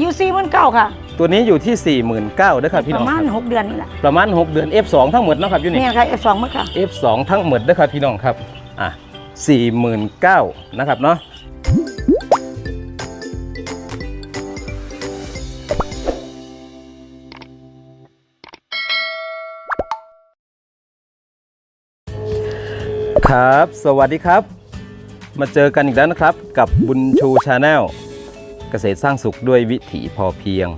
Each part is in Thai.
อายุสี่หมื่นเก้าค่ะตัวนี้อยู่ที่ 49,000นะครับพี่ปน้องระมาณครับหกเดือนนี่แหละประมาณ 6 เดือน F2 ทั้งหมดนะครับอยู่นี่ เนี่ยค่ะ F2 มั้งค่ะ F2 ทั้งหมดนะครับพี่น้องครับอะ49,000นะครับเนาะครับ สวัสดีครับ มาเจอกันอีกแล้วนะครับ กับบุญชูชาแนล เกษตรสร้างสุขด้วยวิถีพอเพียง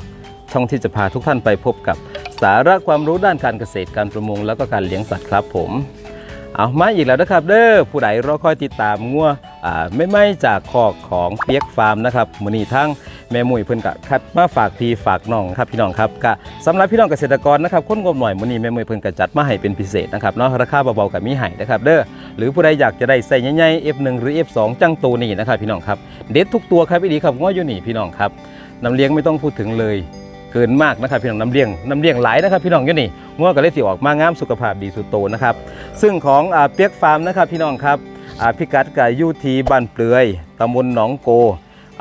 ช่องที่จะพาทุกท่านไปพบกับสาระความรู้ด้านการเกษตรการประมงแล้วก็การเลี้ยงสัตว์ครับผม เอามาอีกแล้วนะครับ เด้อผู้ใดรอคอยติดตามงัวไม่ไม่จากคอกของเปียกฟาร์มนะครับมือนี้ทั้ง แม่มุ้ยเพิ่นกะคัดมาฝากพี่ฝากน้องครับพี่น้องครับกะสำหรับพี่น้องเกษตรกรนะครับคนงบหน่อยมือนี้แม่มุ้ยเพิ่นกะจัดมาให้เป็นพิเศษนะครับเนาะราคาเบาๆกับมีให้นะครับเด้อหรือผู้ใดอยากจะได้ใส่ใหญ่ๆ F1 หรือ F2 จังตัวนี้นะครับพี่น้องครับเด็ดทุกตัวครับพี่ดีครับง้ออยู่นี่พี่น้องครับน้ำเลี้ยงไม่ต้องพูดถึงเลยเกินมากนะครับพี่น้องน้ำเลี้ยงน้ำเลี้ยงหลายนะครับพี่น้องอยู่นี่ง้อก็เลยสิออกมางามสุขภาพดีสุดโตนะครับซึ่งของเปียกฟาร์มนะครับพี่น้องครับพิกัดกับยูทีบ้านเปลือยตำบลหนองโก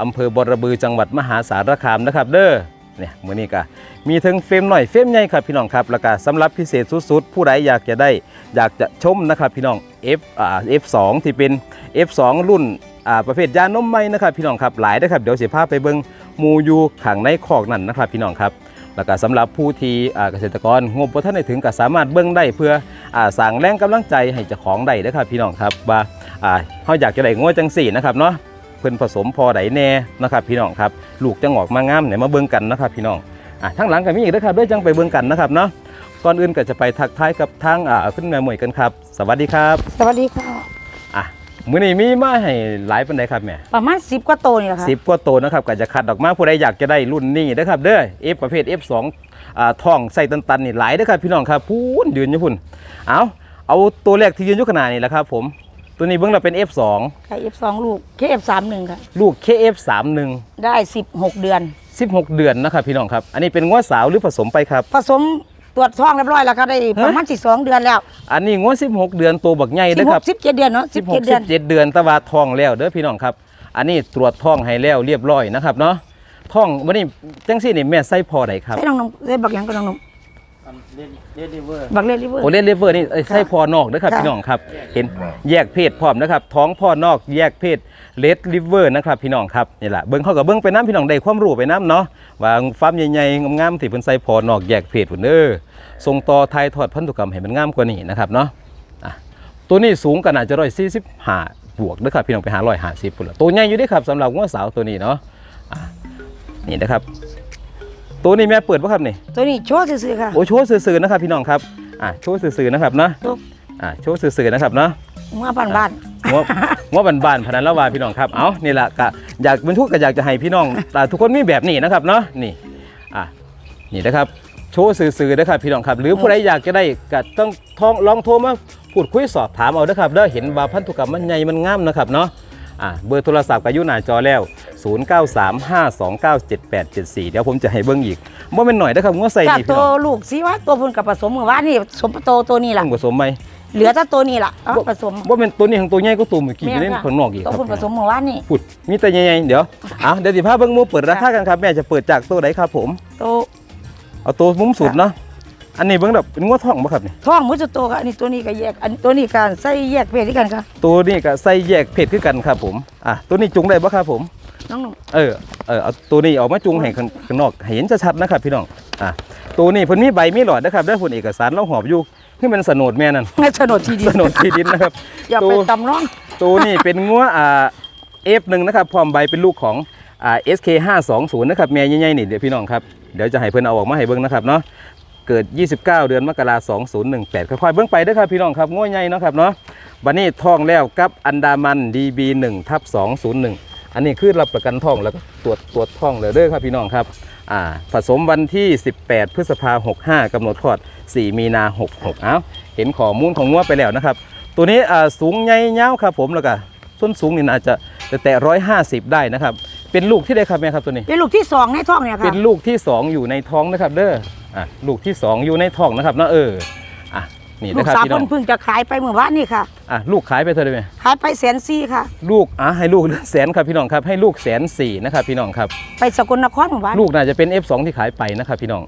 อำเภอบรบือจังหวัดมหาสารคามนะครับ เด้อเนี่ยมือนี้ก็มีทั้งเฟรมหน่อยเฟรมใหญ่ครับพี่น้องครับแล้วก็สำหรับพิเศษสุดๆ ผู้ใดอยากจะได้อยากจะชมนะครับพี่น้อง F อ่า F2 ที่เป็น F2 รุ่นอ่าประเภทยานมไหมนะครับพี่น้องครับหลายนะครับเดี๋ยวเสียภาพไปเบิ่งมูยูขังในคอกนั่นนะครับ พี่น้องครับแล้วก็สำหรับผู้ที่อ่าเกษตรกรงบบ่ทันได้ถึงก็สามารถเบิ่งได้เพื่ออ่าสร้างแรงกำลังใจให้เจ้าของได้นะครับพี่น้องครับว่าอ่าเฮาอยากจะได้งัวจังสี่นะครับเนาะ เพิ่นผสมพอใดแน่นะครับพี่น้องครับลูกจะงอกมางามไหนมาเบิ่งกันนะครับพี่น้องอะทั้งหลังก็มีอีกนะครับด้วยจังไปเบิ่งกันนะครับเนาะก่อนอื่นก็จะไปทักทายกับทางอ่าขึ้นแม่หมวยกันครับ สวัสดีครับสวัสดีค่ะอะมื้อนี้มีมาให้หลายปานใดครับแม่ประมาณสิบกว่าโตวนี่แหละค่ะสิบกว่าตัวนะครับก็จะคัดออกมาผู้ใดอยากจะได้รุ่นนี้นะครับเด้อ F ประเภท F2 อ่าท่องใส่ตันๆนี่หลายเด้อครับพี่น้องครับพูนยืนอยู่พุ่นเอาเอาตัวแรกที่ยืนอยู่ขนาดนี้แหละครับผม ตัวนี้เบื้องเราเป็น F2 ค่ะ F2 ลูก KF31 ค่ะ ลูก KF31 ได้สิบหกเดือน 16 เดือนนะครับพี่น้องครับ อันนี้เป็นง้วสาวหรือผสมไปครับ ผสมตรวจท้องเรียบร้อยแล้วค่ะได้ประมาณสิบสองเดือนแล้ว อันนี้ง้ว16 เดือนตัวบักใหญ่สิเด้บอหครักสิบเจ็ดเดือนเนาะสิบเจ็ด16เดือน17เดือนแตะวาทองแล้วเด้อพี่น้องครับ อันนี้ตรวจท้องให้แล้วเรียบร้อยนะครับเนาะท้องวันนี้จังซี่นี่แม่ไส้พอใดครับใส่น้องนมใส่บักหยังกับน้องนม บักเลดลิเวอร์โอเลนเลเวอร์นี่เอ้ยค่ะใช่พ่อนอกนะครับค่ะ พี่น้องครับ เห็นแยกเพศพร้อมนะครับ ท้องพ่อนอกแยกเพศเลดลิเวอร์นะครับพี่น้องครับนี่แหละเบิ้งเข้ากับเบิ้งไปน้ำพี่น้องได้ความรู้ไปน้ำเนาะว่าฟาร์มใหญ่ๆงามๆที่เพิ่นใส่พ่อนอกแยกเพศพุ่นเด้อส่งต่อไทยทอดพันธุกรรมให้มันงามกว่านี้นะครับเนาะอะตัวนี้สูงกันอาจจะร้อยสี่สิบห้าบวกนะครับพี่น้องไปหาร้อยห้าสิบพุ่นละตัวใหญ่อยู่เด้ครับสำหรับงัวสาวตัวนี้เนาะอะนี่นะครับ ตัวนี้แม่เปิดป่ะครับนี่ตัวนี้โชว์ซื่อๆค่ะโอ้โชว์สื่อๆนะครับพี่น้องครับอะโชว์สื่อๆนะครับเนาะลูกอะโชว์สื่อๆนะครับเนาะเมื่อบ้านบ้านงบงบบ้านๆพนันละวาพี่น้องครับเอานี่แหละก็อยากบรรทุกก็อยากจะให้พี่น้องอ่าทุกคนมีแบบนี้นะครับเนาะนี่อะนี่นะครับโชว์สื่อๆนะครับพี่น้องครับ หรือผู้ใดอยากจะได้ก็ต้องทองลองโทรมาพูดคุยสอบถามเอานะครับเด้อเห็นว่าพันธุกรรมมันใหญ่มันงามนะครับเนาะ อะเบอร์โทรศัพท์ก็อยู่หน้าจอแล้ว 0935297874 เดี๋ยวผมจะให้เบิ่งอีกบ่แม่นหน่อยนะครับงัวใส่จากนี่พี่ตัวน้องลูกสิว่าตัวพุ่นกับผสมเมื่อวานนี่สมโตตัวนี้ล่ะ ต้องผสมไหมเหลือแต่ตัวนี้ล่ะเอาผสมว่าเป็นตัวนี้ของตัวใหญ่ก็ตัวเมื่อกี้แม่นเล่นค่ะข้างนอกอีกคตัวรับพุ่นผสมเมื่อวานนี่พุดมีแต่ใหญ่ๆเดี๋ยวเอาเดี๋ยวสิพาเบิ่งหมูเปิดราคากันครับแม่จะเปิดจากตัวไหนครับผม ตัวเอาตัวมุมสุดเนาะ อันนี้เบิ่งแบบเป็นงัวท้องบ่ครับนี่ท้องมือจะโตค่ะอันนี้ตัวนี้ก็แยก อันตัวนี้การใส่แยกเพศที่กันค่ะ ตัวนี้ก็ใส่แยกเพศคือกันครับผมอะตัวนี้จุงได้บ่ครับผมน้องหนุ่มเออเออเอาตัวนี้ออกมาจุงให้ข้างข้างนอกให้เห็นชัดๆนะครับพี่น้องอะตัวนี้เพิ่นมีใบมีหลอดนะครับได้ผลเอกสารเราหอบอยู่ที่มันสนดแม่นั่นงานโฉนดที่ดินสนดที่ดินนะครับอย่าไปตัวตำน้องตัวนี้เป็นงัวอ่า F1 นะครับพร้อมใบเป็นลูกของอ่า SK 520นะครับแม่ใหญ่ๆนี่เดี๋ยวพี่น้องครับเดี๋ยวจะให้เพิ่นเอาออกมาให้เบิ่งนะครับเนาะ เกิด 29 เดือนมกราคม2018ค่อยๆเบิ่งไปเด้อครับพี่น้องครับงัวใหญ่เนาะครับเนาะบัดนี้ท้องแล้วกับอันดามัน DB1 ทับ201 อันนี้คือรับประกันท้องแล้วก็ตรวจตรวจท้องเลยเด้อครับพี่น้องครับอ่าผสมวันที่ 18 พฤษภาคม65กำหนดคลอด 4 มีนา66เอ้าเห็นข้อมูลของงัวไปแล้วนะครับ ตัวนี้อ่าสูงใหญ่ยาวครับผมแล้วก็ส้นสูงนี่อาจจะแต่ร้อยห้าสิบได้นะครับ เป็นลูกที่ได้ครับแม่ครับตัวนี้ เป็นลูกที่สองในท้องเนี่ยค่ะเป็นลูกที่สองอยู่ในท้องนะครับเด้ออะลูกที่สองอยู่ในท้องนะครับเนาะเอออะนี่ลูนะกครับสาวพี่น้เพิ่องงเพิ่งจะขายไปเมื่อวานนี่ค่ะ อะลูกขายไปเท่าไหร่ไหมขายไปแสนสี่ค่ะ ลูกอะให้ลูกแสนครับพี่น้องครับให้ลูกแสนสี่นะครับพี่น้องครับ ไปสกลนครเมื่อวานลูกน่าจะเป็น F2 ที่ขายไปนะครับพี่น้อง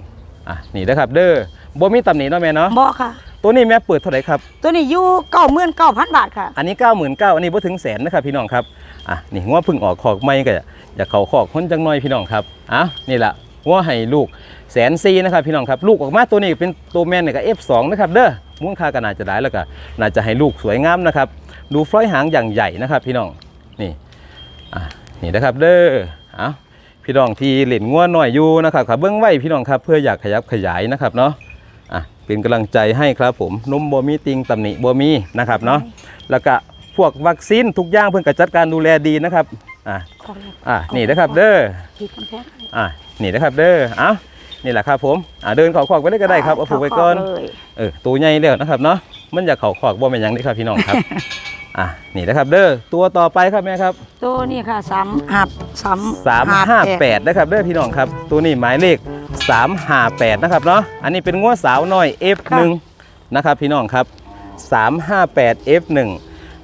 อะนี่นะครับเด้อบ่มีตำหนิเนาะแม่เนาะ บ่ค่ะ ตัวนี้แม่เปิดเท่าไหร่ครับ ตัวนี้อยู่เก้าหมื่นเก้าพันบาทค่ะ อันนี้99,000อันนี้บ่ถึงแสนนะครับพี่น้องครับ อะนี่งัวเพึ่งออกคอกใหม่ก็อยากเข้าคอกคนจังน้อยพี่น้องครับอะนี่ล่ะงัวให้ลูกแสนซีนะครับพี่น้องครับ ลูกออกมาตัวนี้เป็นตัวแม่เนี่ยก็ F2 นะครับเด้อมูลค่าก็น่าจะได้แล้วก็น่าจะให้ลูกสวยงามนะครับ ดูฟลอยหางอย่างใหญ่นะครับ พี่น้อง นี่ อะนี่นะครับเด้อเอาพี่น้องที่เล่นงัวหน่อยอยู่นะครับขับเบื้องไว้พี่น้องครับเพื่ออยากขยับขยายนะครับเนาะอะ เป็นกำลังใจให้ครับผมนมบ่มีติงตำหนิบ่มีนะครับเนาะแล้วก็พวกวัคซีนทุกอย่างเพื่อนก็จัดการดูแลดีนะครับอ่าขอเลยอ่านี่นะครับเด้อขีดกำแพงให้อ่านี่นะครับเด้อเอ้านี่แหละครับผมอ่าเดินเขอขอกไปได้ก็ได้ครับเอาผูกไว้ก่อนเข้าเลยเออตัวใหญ่แล้วนะครับเนาะมันอยากเขอขอกบ่เป็นหยังนี่ครับพี่น้องครับอ่านี่นะครับเด้อตัวต่อไปครับแม่ครับตัวนี้ค่ะสามหับสาม358นะครับเด้อพี่น้องครับ ตัวนี้หมายเลข 358นะครับเนาะอันนี้เป็นงัวสาวน้อย F1 นะครับพี่น้องครับ 358 F1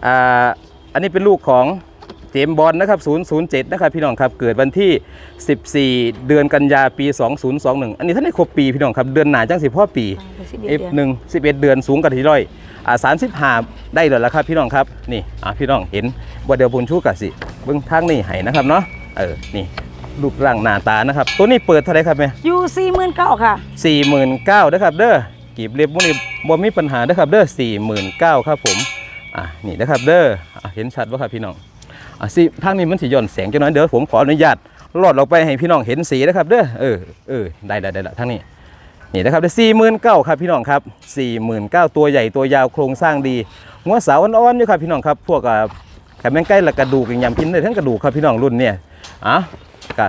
อ่าอันนี้เป็นลูกของเจมส์บอลนะครับ007นะครับพี่น้องครับเกิดวันที่ 14 เดือนกันยาปี 2021 อันนี้ท่านได้ครบปีพี่น้องครับเดือนหนาจังสิพ่อปี F1 11 เดือนสูงกันที่ร้อยอ่า35 ได้แล้วละครับพี่น้องครับนี่อ่าพี่น้องเห็นว่าเดี๋ยวบุญชูกะสิเบื้องทางนี่ให้นะครับเนาะเออนี่ รูปร่างหน้าตานะครับ ตัวนี้เปิดเท่าไหรครับแม่อยู่สี่หมื่นเก้าค่ะ สี่หมื่นเก้านะครับ เด้อกีบเล็บมุนี่บ่มีปัญหานะครับ เด้อสี่หมื่นเก้าครับผมอะนี่นะครับ เด้ออะเห็นชัดว่าครับพี่น้องอะสิทางนี้มันสิย้อนแสงจังน้อยเดี๋ยวผมขออนุญาตลอดออกไปให้พี่น้องเห็นสีนะครับ เด้อเออเออได้ได้ได้ละทางนี้นี่นะครับได้สี่หมื่นเก้าครับพี่น้องครับสี่หมื่นเก้าตัวใหญ่ตัวยาวโครงสร้างดีหัวเสาอ่อนๆอยู่ครับพี่น้องครับพวกอ่าไข่แมงไก่และกระดูกอย่างยำกินได้ทั้งกระดูกครับพี่น้องรุ่นเนี่ยอะ กะ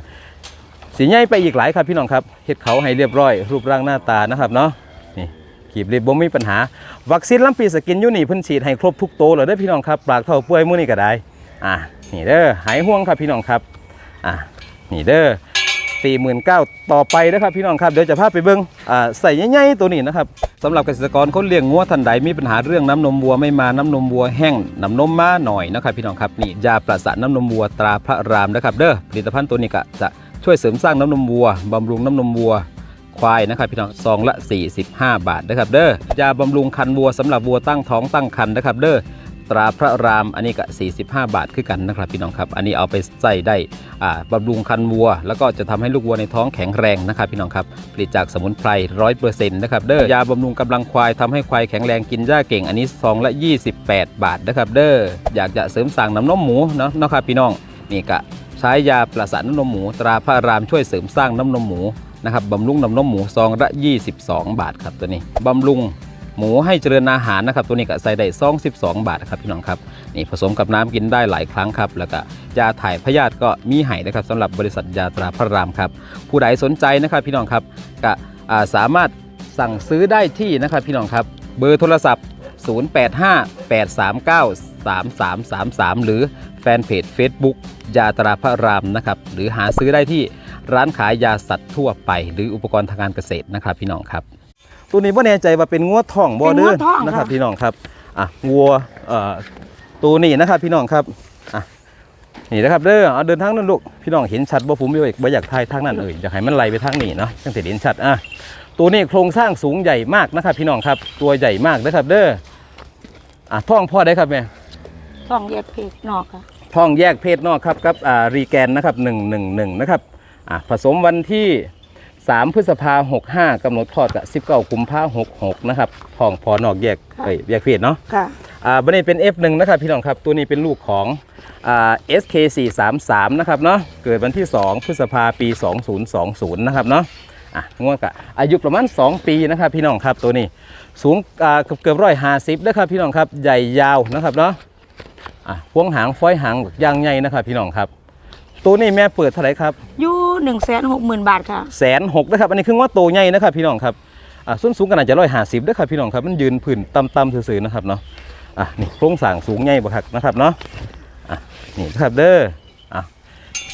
สีใหญ่ไปอีกหลายครับพี่น้องครับเห็ดเขาให้เรียบร้อย รูปร่างหน้าตานะครับเนาะนี่ขีบเรียบบ่มีปัญหา วัคซีนลำปีสกินยูนี่เพิ่นฉีดให้ครบทุกโตเลยเด้อพี่น้องครับปากเท่าเปื่อยมื้อนี้ก็ได้อะนี่เด้อหายห่วงครับพี่น้องครับอะนี่เด้อ สี่หมื่นเก้าต่อไปนะครับพี่น้องครับเดี๋ยวจะพาไปเบิ้งอ่าใส่ใหญ่ๆตัวนี้นะครับสำหรับเกษตรกรคนเลี้ยงงัวท่านใดมีปัญหาเรื่องน้ำนมวัวไม่มาน้ำนมวัวแห้งน้ำนมม้าหน่อยนะครับพี่น้องครับนี่ยาประสานน้ำนมวัวตราพระรามนะครับเด้อผลิตภัณฑ์ตัวนี้ก็จะช่วยเสริมสร้างน้ำนมวัวบำรุงน้ำนมวัวควายนะครับพี่น้องซองละ 45 บาทนะครับเด้อยาบำรุงคันวัวสำหรับวัวตั้งท้องตั้งคันนะครับเด้อ ตราพระรามอันนี้ก็ 45 บาทคือกันนะครับพี่น้องครับ อันนี้เอาไปใส่ได้บำรุงคันวัว แล้วก็จะทำให้ลูกวัวในท้องแข็งแรงนะครับพี่น้องครับผลิตจากสมุนไพรร้อยเปอร์เซ็นต์นะครับเด้อยาบำรุงกำลังควายทำให้ควายแข็งแรงกินหญ้าเก่ง อันนี้ซองละ 28 บาทนะครับเด้ออยากจะเสริมสร้างน้ำนมหมูเนาะนะครับพี่น้องนี่ก็ใช้ยาประสานน้ำนมหมู ตราพระรามช่วยเสริมสร้างน้ำนมหมูนะครับบำรุงน้ำนมหมูซองละ 22 บาทครับตัวนี้บำรุง หมูให้เจริญอาหารนะครับ ตัวนี้ก็ใส่ได้ซอง12 บาทครับพี่น้องครับนี่ผสมกับน้ำกินได้หลายครั้งครับ แล้วก็ยาถ่ายพยาธิก็มีให้นะครับสำหรับบริษัทยาตราพระรามครับ ผู้ใดสนใจนะครับพี่น้องครับก็สามารถสั่งซื้อได้ที่นะครับพี่น้องครับเบอร์โทรศัพท์ 0858393333 หรือแฟนเพจ Facebook ยาตราพระรามนะครับหรือหาซื้อได้ที่ร้านขายยาสัตว์ทั่วไป หรืออุปกรณ์ทางการเกษตรนะครับพี่น้องครับ ตัวนี้ว่าแน่ใจว่าเป็นงัวทองบ่เป็นเด้งัอวทองนะครับค่ะพี่น้องครับอะวัวเอ่อตัวนี้นะครับ พี่น้องครับอะนี่นะครับเด้อเอาเดินทางนั้นลูกพี่น้องเห็นชัดบ่ผมไม่บ่อยากถ่ายทางนั้นเอ่ยอยากให้มันไหลไปทางนี้เนาะจังสิเห็นชัดอะตัวนี้โครงสร้างสูงใหญ่มากนะครับ พี่น้องครับ ตัวใหญ่มากนะครับ เด้ออะท้องพ่อได้ครับแม่ต้องแยกเพศนอกค่ะท้องแยกเพศนอกครับกับอ่ารีแกนนะครับ111นะครับอ่าผสมวันที่ 3 พฤษภา65กำหนดคลอดกับ 19กุมภา66นะครับท้องพอนอกแยกค่ะเอ้ยแยกเพศเนาะค่ะ อ่าบันนี้เป็น F1 นะครับพี่น้องครับตัวนี้เป็นลูกของอ่า SK433 นะครับเนาะเกิดวันที่ 2 พฤษภาปี 2020 นะครับเนาะอะงวดกะอายุประมาณ 2 ปีนะครับพี่น้องครับตัวนี้สูงอ่าเกือบเกือบร้อยห้าสิบนะครับพี่น้องครับใหญ่ยาวนะครับเนาะอะพวงหางฟอยหางยางใหญ่นะครับพี่น้องครับ ตัวนี้แม่เปิดเท่าไหร่ครับอยู่หนึ่งแสนหกหมื่นบาทค่ะแสนหกนะครับ อันนี้คือว่าโตใหญ่นะครับพี่น้องครับอะส้นสูงขนาดจะร้อยห้าสิบนะครับพี่น้องครับมันยืนพื้นต่ำๆซื่อๆนะครับเนาะอะนี่โครงสร้างสูงใหญ่บ่ครับนะครับเนาะอะนี่นะครับเด้ออะ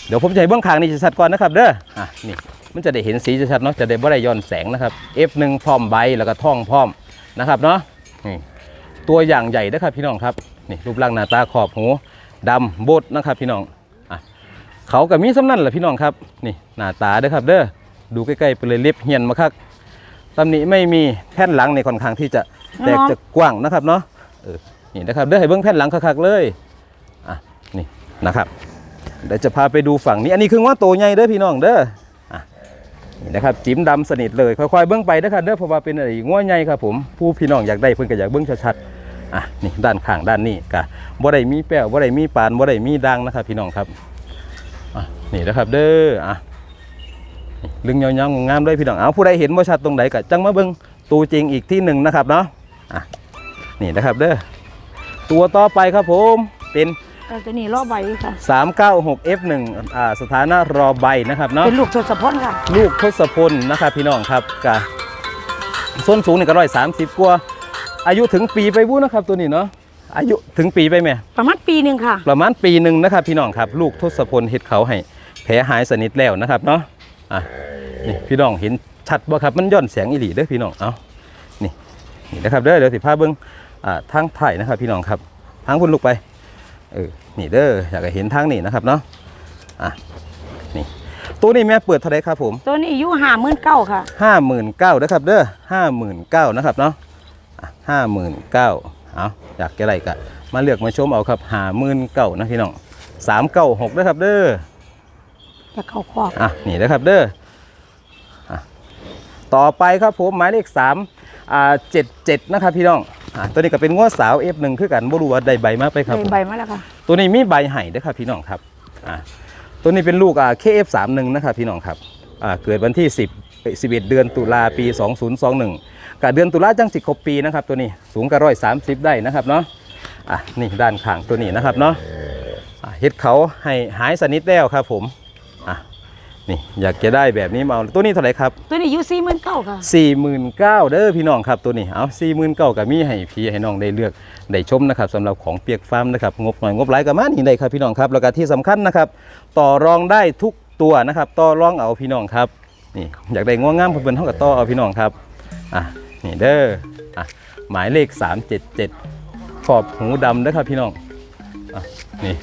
เดี๋ยวผมจะให้เบื้องข้างนี่จะชัดก่อนนะครับเด้ออะนี่มันจะได้เห็นสีชัดๆเนาะจะได้บ่ได้ย้อนแสงนะครับ F1 พร้อมใบแล้วก็ท่องพร้อมนะครับเนาะนี่ตัวอย่างใหญ่นะครับพี่น้องครับนี่รูปร่างหน้าตาขอบหูดำบดนะครับพี่น้องอะ เขากับมีสำนั่นแหละพี่น้องครับนี่หน้าตาเด้อครับ เด้อดูใกล้ๆไปเลยเล็บเหียนมาคักตำหนิไม่มีแผ่นหลังในค่อนข้างที่จะแตกจะกว้างนะครับเนาะเออนี่นะครับเด้อให้เบิ้งแผ่นหลังคักๆเลยอะนี่นะครับเดี๋ยวจะพาไปดูฝั่งนี้ อันนี้คือว่าโตใหญ่เด้อพี่น้องเด้ออะนี่นะครับจิ้มดำสนิทเลยค่อยๆเบิ้งไปนะครับเด้อเพราะว่าเป็นอะไรง้วใหญ่ครับผมผู้พี่น้องอยากได้เพิ่นก็อยากเบิ้งชัดๆอะนี่ด้านข้างด้านนี้ก็บ่ได้มีแป้วบ่ได้มีปานบ่ได้มีดังนะครับพี่น้องครับ อะนี่นะครับเด้ออะลึงยาวๆงามๆเลยพี่น้องเอาผู้ใดเห็นว่าชัดตรงไหนก็จังมาเบิ่งตัวจริงอีกที่หนึ่งนะครับเนาะอะนี่นะครับเด้อตัวต่อไปครับผมเป็นเอาตัวนี้ล่อใบค่ะ396 F1 อ่าสถานะรอใบนะครับเนาะเป็นลูกทศพลค่ะ ลูกทศพลนะครับพี่น้องครับกะส้นสูงนี่ก็ร้อยสามสิบกว่าอายุถึงปีไปวุ้นะครับตัวนี้เนาะ อายุถึงปีไปไหมประมาณปีหนึ่งค่ะ ประมาณปีหนึ่งนะครับ พี่น้องครับ ลูกทศพลเฮ็ดเขาให้แผลหายสนิทแล้วนะครับเนาะอะนี่พี่น้องเห็นชัดบ่ครับมันย่อนแสงอีหลีเด้อพี่น้องเอานี่นี่นะครับเด้อเดี๋ยวสิพาเบิ่งอ่าทางถ่ายนะครับ พี่น้องครับทางพุ่นลูกไปเออนี่เด้ออยากให้เห็นทางนี่นะครับเนาะอะนี่ตัวนี้แม่เปิดเท่าไหรครับผม ตัวนี้อายุห้าหมื่นเก้าค่ะห้าหมื่นเก้านะครับเด้อห้าหมื่นเก้านะครับเนาะห้าหมื่นเก้า เอาอยากจะไรก็มาเลือกมาชมเอาครับห้าหมื่นเก้านะพี่น้องสามเก้าหกนะครับเด้อจะเข้าคอกอะนี่นะครับเด้ออะต่อไปครับผมหมายเลขสามอ่าเจ็ดเจ็ดนะครับพี่น้องอะตัวนี้ก็เป็นง้วสาว F1 คือกันบ่รู้ว่าได้ใบมาไปครับได้ผมใบมาแล้วค่ะตัวนี้มีใบไห่ด้วยครับพี่น้องครับอ่าตัวนี้เป็นลูกอ่า KF31 นะครับพี่น้องครับอ่าเกิดวันที่10 11 เดือนตุลาปี 2021กับเดือนตุลาจังสิครบปีนะครับตัวนี้สูงกระร้อยสามสิบได้นะครับเนาะอะนี่ด้านข้างตัวนี้นะครับเนาะอะเฮ็ดเขาให้หายสนิทแล้วครับผมอะนี่อยากจะได้แบบนี้มาเอาตัวนี้เท่าไหร่ครับตัวนี้อายุสี่หมื่นเก้าค่ะ49,000เด้อพี่น้องครับตัวนี้เอา49,000ก็มีให้พี่ให้น้องได้เลือกได้ชมนะครับสำหรับของเปียกฟาร์มนะครับงบหน่อยงบหลายก็มานี่ได้ครับพี่น้องครับแล้วก็ที่สำคัญนะครับ ต่อรองได้ทุกตัวนะครับ ต่อรองเอาพี่น้องครับ นี่อยากได้ง่วงงามเพิ่นๆเท่ากับต่อเอาพี่น้องครับอะนี่เด้ออะหมายเลข 377 ขอบหูดำเด้ครับพี่น้องอะนี่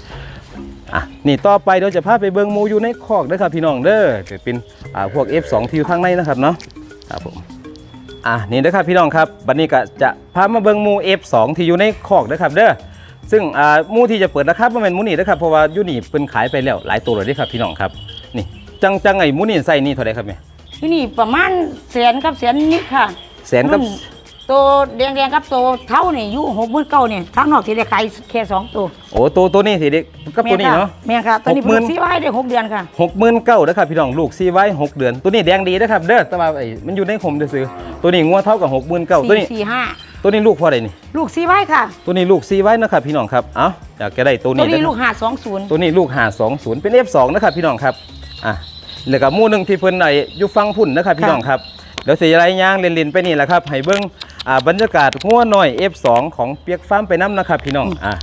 อะนี่ต่อไปเดี๋ยวจะพาไปเบิงมูอยู่ในคอกเด้ครับพี่น้องเด้อจะเป็นอ่าพวก F2 ที่อยู่ข้างในนะครับเนาะครับผมอะนี่นะครับพี่น้องครับบัดนี้ก็จะพามาเบิ่งมู F2 ที่อยู่ในคอกนะครับเด้อซึ่งอ่ามูที่จะเปิดราคาบ่แม่นมูนี่นะครับเพราะว่ายูนี่เพิ่นขายไปแล้วหลายตัวเลยเด้ครับพี่น้องครับ จังจังไอ้หมูนี่ใส่นี่เท่าไหร่ครับแม่ที่นี่ประมาณแสนกับแสนนิดค่ะแสนกับ รุ่ตัวแดงๆกับตัวเท่านี่อยู่หกหมื่นเก้าเนี่ยทั้งนอกที่ได้ขายแค่สองตัวโอ้ตัวตัวนี้สิเด็กกับตัวนี้เนาะ แม่ค่ะตัวนี้หกหมื่เพิ่นงซื้อไว้ได้หกเดือนค่ะ หกหมื่นเก้านะครับพี่น้องลูกซีไว้หกเดือน ตัวนี้แดงดีนะครับเด้อแต่ว่าไอ้มันอยู่ในคมซื้อๆตัวนี้งัวเท่ากับหกหมื่นเก้าตัวสี่นี้สี่ห้าตัวนี้ลูกพอใดนี่ ลูกซื้อไว้ค่ะ ตัวนี้ลูกซีไว้นะครับพี่น้องครับเอ้าอยากจะได้ตัวตัวนี้นี้นะคลูรับกห้าสองศูนย์ตัวนี้ลูกหาสองศูนย์เป็น F2 นะครับพี่น้องครับอะ แล้วก็หมู่หนึ่งที่เพิ่นไอ้อยู่ฟังพุ่นนะครับพี่น้องครับเดี๋ยวสิไรย่างเล่นๆไปนี่แหละครับให้เบิ่งอ่าบรรยากาศงัวน้อย F2 ของเปียกฟาร์มไปน้ำนะครับพี่น้องอะ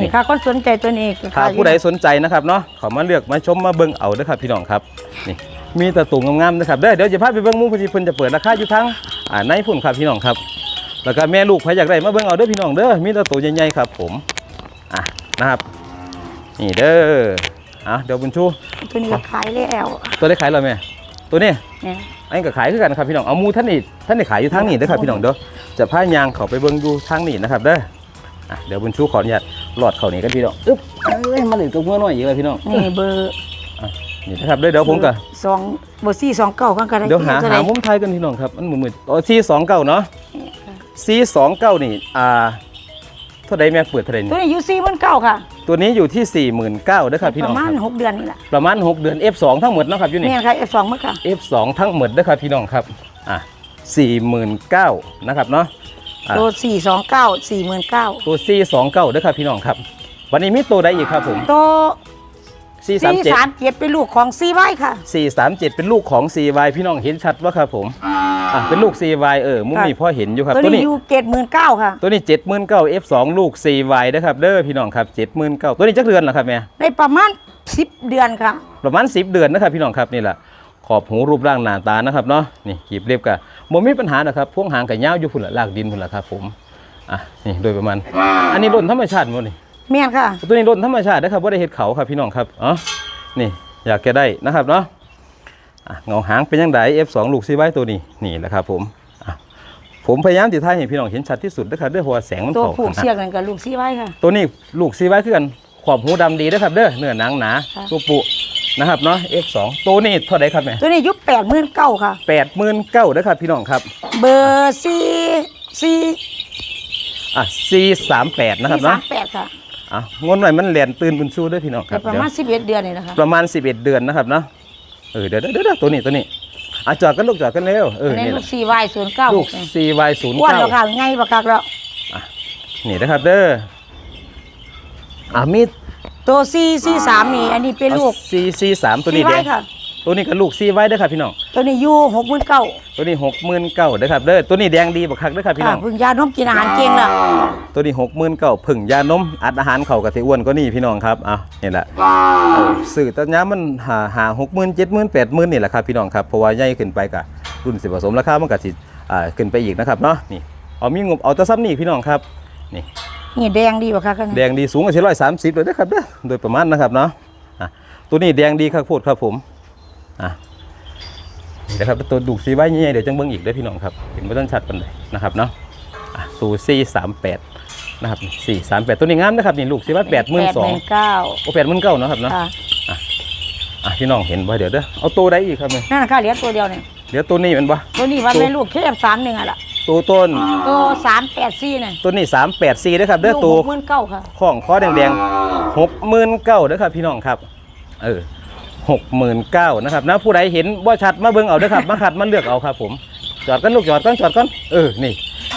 นี่ค่ะคนสนใจตัวนี้ก็ถ้าขายอยู่ผู้ใดสนใจนะครับเนาะขอมาเลือกมาชมมาเบิ่งเอาเด้อครับพี่น้องครับนี่มีแตะตุ่งงามๆนะครับเด้อเดี๋ยวจะพาไปเบิ่งหมู่ที่เพิ่นจะเปิดราคาอยู่ทั้งอ่าในพุ่นครับพี่น้องครับ แล้วก็แม่ลูกใครอยากได้มาเบิ่งเอาเด้อพี่น้องเด้อมีแตะตัวใหญ่ๆครับผมอะนะครับนี่เด้อ อะเดี๋ยวบุญชู ตัวนี้ก็ขายแล้วตัวได้ขายแล้วแม่ตัวนี้เนี่ยอันนี้ก็ขายคือกันครับพี่น้องเอาหมูท่านนี่ท่านนี่ขายอยู่ทางนี้เด้อครับพี่น้องเด้อจะพายางเขาไปเบิ่งดูทางนี้นะครับเด้ออะเดี๋ยวบุญชูขออนุญาตหลอดเขานี่กันพี่น้องอึ๊บเอ้ยมาเหลือตัวเมื่อน้อยอีกเลยพี่น้องนี่เบอร์นี่นะครับเด้อเดี๋ยวผมก็สองเบอร์สี่สองเก้ากันก็ได้เดี๋ยวหาตัวหาใดมุมไทยกันพี่น้องครับมันมืดๆอ๋อซีสองเก้าเนาะซีสองเก้านี่อ่าเท่าใดแม่เปิดเท่าใดตัวนี่นี้อายุสี่หมื่นเก้าค่ะ ตัวนี้อยู่ที่สี่หมื่นเก้าเด้อครับพี่ปน้องระคมารัณบหกเดือนนี่แหละประมาณหกเดือน F2 ทั้งหมดเนาะครับอยู่นี่ เนี่ยค่ะเอฟสองมั้งค่ะ F2 ทั้งหมดเด้อครับพี่น้องครับอะสี่หมื่นเก้านะครับเนาะ อะ ตัวสี่สองเก้าสี่หมื่นเก้าตัว C29 ด้วยครับพี่น้องครับ วันนี้มีตัวใดอีกครับผม ตัว C37 สี่สามเจ็ดเป็นลูกของซีไว้ค่ะ437เป็นลูกของ CY พี่น้องเห็นชัดว่าครับผมอะเป็นลูก CY เออมุมนี้พ่อเห็นอยู่ครับ ตัวตัวนี้นี้อยู่เจ็ดหมื่นเก้าค่ะ ตัวนี้79 F2 ลูก CY นะครับเด้อพี่น้องครับ79ตัวนี้จักเดือนเหรอครับแม่ได้ประมาณสิบเดือนค่ะ ประมาณ10เดือนนะครับพี่น้องครับนี่แหละขอบหูรูปร่างหน้าตานะครับเนาะนี่กีบเรียบกับบ่มีปัญหานะครับพวงหางกับยาวอยู่พุ่นละลากดินพุ่นละครับผมอะนี่โดยประมาณ อันนี้ร่นธรรมชาติหมดนี่ แม่นค่ะ ตัวนี้ร่นธรรมชาตินะครับว่าได้เห็ดเขาครับพี่น้องครับอ๋อนี่อยากแกได้นะครับเนาะอะเงาหางเป็นยังไง F2 ลูกซีไว้ตัวนี้นี่แหละครับผมอะผมพยายามติดท้ายให้พี่น้องเห็นชัดที่สุดนะครับด้วยเพราะว่าแสงมันตัวเข้าผูกข้างหน้าเชือกนั่นกับลูกซีไว้ค่ะ ตัวนี้ลูกซีไว้คือกันขอบหูดำดีนะครับเด้อเนื้อหนังหนาค่ะ ตัวปุนะครับเนาะ F2 ตัวนี้เท่าไหร่ครับแม่ตัวนี้ยุคแปดหมื่นเก้าค่ะ แปดหมื่นเก้านะครับพี่น้องครับเบอร์ซีซีอะ C สามแปดนะครับสาเนาะ มแปดค่ะ อะงนหน่อยมันแหลนตื่นบุญชูด้วยพี่น้องคแต่รับประเดี๋ยวมาณสิบเอ็ดเดือนนี่นะคะประมาณ11เดือนนะครับเนาะเออเดี๋ยวเดี๋ยวเดี๋ยวตัวนี้ตัวนี้อะจอดกันลูกจอดกันเร็วเออในนี่แหลูละกซีไว้ศูนย์เก้าลูก CY 0อ้วนแล้วค่ะ9ไงบักคักแล้วนี่นะครับเด้ออะมีตัวซีซีสามนี่อันนี้เป็นลูก C C 3ตัวนี้ซีแดไว้งค่ะ ตัวนี้ก็ลูก CY เด้อครับพี่น้อง ตัวนี้อยู่หกหมื่นเก้าตัวนี้หกหมื่นเก้าเด้อครับเด้อ ตัวนี้แดงดีบักคักเด้อครับพี่น้ค่ะองเพึ่งยานมกินอาหารเก่งแล้วตัวนี้หกหมื่นเก้าผึ่งยานมอัดอาหารเข่ากะทิอ้วนก็นี่พี่น้องครับอะนี่แหละเออสื่อตอนนี้มันหาหาหกหมื่นเจ็ดหมื่นแปดหมื่นนี่แหละครับพี่น้องครับ เพราะว่าใหญ่ขึ้นไปกะรุ่นสิผสมราคามันกะสิอ่าขึ้นไปอีกนะครับเนาะ นี่ เอามีงบเอาแตะซ้ำนี่พี่น้องครับ นี่ นี่แดงดีบักคักกันแดงดีสูงกว่าสี่ร้อยสามสิบเลยนะครับเด้อ โดยประมาณนะครับเนาะอะตัวนี้แดงดีครับโพดครับผม อะนี่นะครับตัวดูกซีไว้ใหญ่ๆเดี๋ยวจังเบิ้งอีกเด้อพี่น้องครับเห็นไม่ต้องชัดกันเลยนะครับเนาะอะตัวซีสามแปดนะครับสี่สามแปดตัวนี้งามนะครับนี่ลูกซีไว้แปดหมื่นสองเก้าโอ้แปดหมื่นเก้านาะครับเนาะค่ะอะพี่น้องเห็นบ่เดี๋ยวเด้อเอาตัวใดอีกครับเนี่ยนั่นนะคะเหลือตัวเดียวเนี่ยเดี๋ยวตัวนี้เป็นบ่ตัวนี้วันในลูกเคฟสามหนึ่งอะล่ะตัวต้นตัวสามแปดสี่เนี่ยตัวนี้สามแปดสี่เด้อครับเด้อตัวหมื่นเก้าค่ะข้องคอแดงๆหกหมื่นเก้าเด้อครับพี่น้องครับ เออ หกหมื่นเก้านะครับนะผู้ใดเห็นว่าชัดมาเบิ่งเอาเด้อครับ มาขัดมาเลือกเอาครับ ผมจอดกันลูกจอดกันจอดกันเออนี่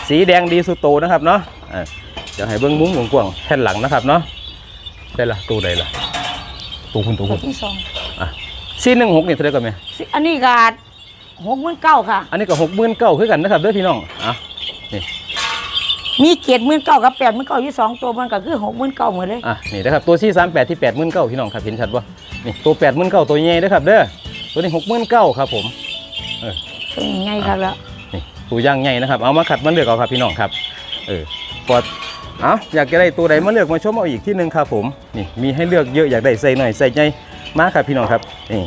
สีแดงดีสุดโตนะครับเนาะเออเดี๋ยวให้เบิ่งมุมกว้างๆแผ่นหลังนะครับเนาะได้ละตัวใดล่ะตัวคุณตัวตัคุวณที่สองอะสี่หนึ่งหกนี่เท่าไหรกันไหมสิอันนี้ก็หกหมื่นเก้าค่ะ อันนี้ก็หกหมื่นเก้าคือกันนะครับเด้อพี่น้องอะมีเกียรติหมื่นเก้ากับแปดหมื่นเก้าอยู่สองตัวมันก็คือหกหมื่นเก้าหมดเลย อะนี่นะครับตัวที่สามแปดที่แปดหมื่นเก้าพี่น้องครับเห็นชัดป่ะ นี่ตัวแปดหมื่นเก้าตัวใหญ่นะครับเด้อตัวนี้หกหมื่นเก้าครับผมเป็นไงครับแล้วนี่ตัวย่างใหญ่นะครับ เอามาขัดมาเลือกเอาครับพี่น้องครับเออปอดเอาอยากจะได้ตัวใดมาเลือกมาชมเอาอีกที่หนึ่งครับผมนี่มีให้เลือกเยอะอยากได้ใส่หน่อยใส่ใหญ่มาครับพี่น้องครับนี่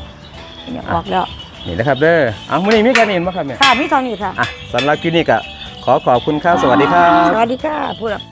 อยากออกแล้วนี่นะครับเด้อเอาวันนี้มีแค่นี้เห็นไหมครับเนี่ยค่ะมีเท่านี้ค่ะอะสำหรับคลิปนี้ก็ขอขอบคุณครับสวัสดีครับสวัสดีค่ะผู้รับ